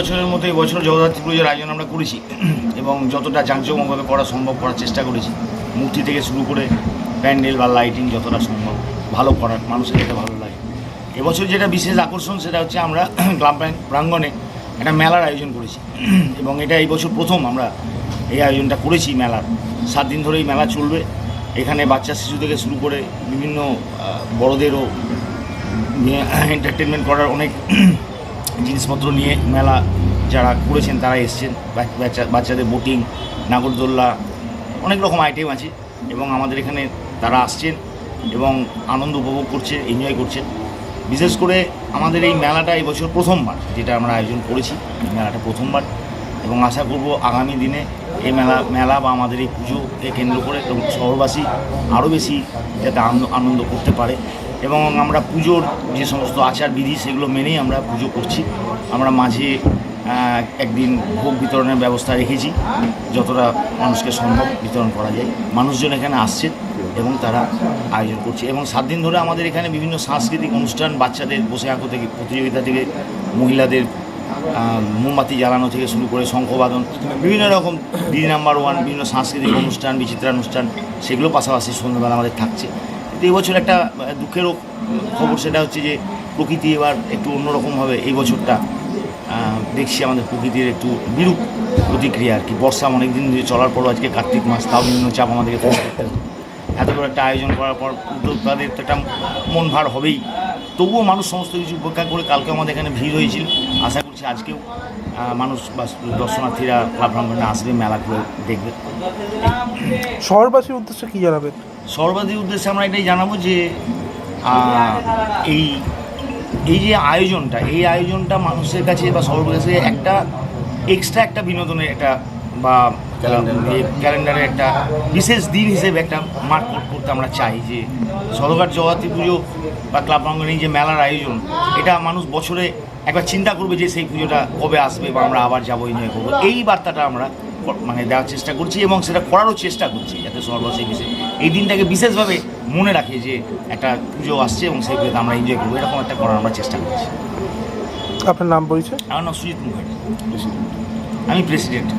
বছরের মতো এই বছর জগদ্ধাত্রী পুজোর আয়োজন আমরা করেছি। এবং যতটা জাঁকজমকভাবে করা সম্ভব করার চেষ্টা করেছি। মূর্তি থেকে শুরু করে প্যান্ডেল বা লাইটিং যতটা সম্ভব ভালো করার, মানুষের যেটা ভালো লাগে। এবছর যেটা বিশেষ আকর্ষণ সেটা হচ্ছে আমরা গ্রাম প্রাং- প্রাঙ্গণে একটা মেলার আয়োজন করেছি। এবং এটা এই বছর প্রথম আমরা এই আয়োজনটা করেছি মেলার। সাত দিন ধরে এই মেলা চলবে। এখানে বাচ্চা, শিশু থেকে শুরু করে বিভিন্ন বড়দেরও এন্টারটেনমেন্ট করার অনেক জিনিসপত্র নিয়ে মেলা যারা করেছেন, তারা এসছেন। বাচ্চা বাচ্চাদের বোটিং নাগরদোল্লা, অনেক রকম আইটেম আছে। এবং আমাদের এখানে তারা আসছেন এবং আনন্দ উপভোগ করছে এনজয় করছেন। বিশেষ করে আমাদের এই মেলাটা এই বছর প্রথমবার, যেটা আমরা আয়োজন করেছি। মেলাটা প্রথমবার। এবং আশা করব আগামী দিনে এই মেলা মেলা বা আমাদের এই পুজোকে কেন্দ্র করে এবং শহরবাসী আরও বেশি যাতে আনন্দ করতে পারে। এবং আমরা পুজোর যে সমস্ত আচার বিধি সেগুলো মেনেই আমরা পুজো করছি। আমরা মাঝে একদিন ভোগ বিতরণের ব্যবস্থা রেখেছি, যতটা মানুষকে সম্ভব বিতরণ করা যায়। মানুষজন এখানে আসছে এবং তারা আয়োজন করছে। এবং সাত দিন ধরে আমাদের এখানে বিভিন্ন সাংস্কৃতিক অনুষ্ঠান বাচ্চাদের বসে আঁকো থেকে, প্রতিযোগিতা থেকে, মহিলাদের মোমবাতি জ্বালানো থেকে শুরু করে শঙ্খবাদন বিভিন্ন রকম দিদি নাম্বার ওয়ান বিভিন্ন সাংস্কৃতিক অনুষ্ঠান, বিচিত্রানুষ্ঠান, সেগুলো পাশাপাশি সন্ধ্যাবেলা আমাদের থাকছে। কিন্তু এবছর একটা দুঃখেরও খবর সেটা হচ্ছে যে প্রকৃতি এবার একটু অন্যরকমভাবে এই বছরটা দেখছি আমাদের প্রকৃতির একটু বিরূপ প্রতিক্রিয়া আর কি। বর্ষা অনেক দিন ধরে চলার পরও আজকে কার্তিক মাস, তাও বিভিন্ন চাপ আমাদেরকে। এত বড় একটা আয়োজন করার পর উদ্যোক্তাদের তো একটা মন ভার হবেই। তবুও মানুষ সমস্ত কিছু উপেক্ষা করে কালকে আমাদের এখানে ভিড় হয়েছিল। আশা করছি আজকেও মানুষ বা দর্শনার্থীরা ক্লাব প্রাঙ্গণে আসবে, মেলা করে দেখবে। শহরবাসীর উদ্দেশ্যে কী জানাবেন? সর্বাধিক উদ্দেশ্যে আমরা এটাই জানাব যে এই এই যে আয়োজনটা এই আয়োজনটা মানুষের কাছে বা সবার কাছে একটা এক্সট্রা একটা বিনোদনের একটা বা ক্যালেন্ডারে একটা বিশেষ দিন হিসেবে একটা মার্ক করতে আমরা চাই যে সদরঘাট জগতী পুজো বা ক্লাব প্রাঙ্গণে এই যে মেলার আয়োজন এটা মানুষ বছরে একবার চিন্তা করবে যে সেই পুজোটা কবে আসবে বা আমরা আবার যাব এনজয় করব। এই বার্তাটা আমরা মানে দেওয়ার চেষ্টা করছি এবং সেটা করারও চেষ্টা করছি যাতে সর্বশেষ বিশেষ এই দিনটাকে বিশেষভাবে মনে রাখি যে একটা পুজো আসছে এবং সেই পুজোতে আমরা এনজয় করব। এরকম একটা করার আমরা চেষ্টা করছি। আপনার নাম পরিচয়? আমার নাম সুজিত মুখার্জি। আমি প্রেসিডেন্ট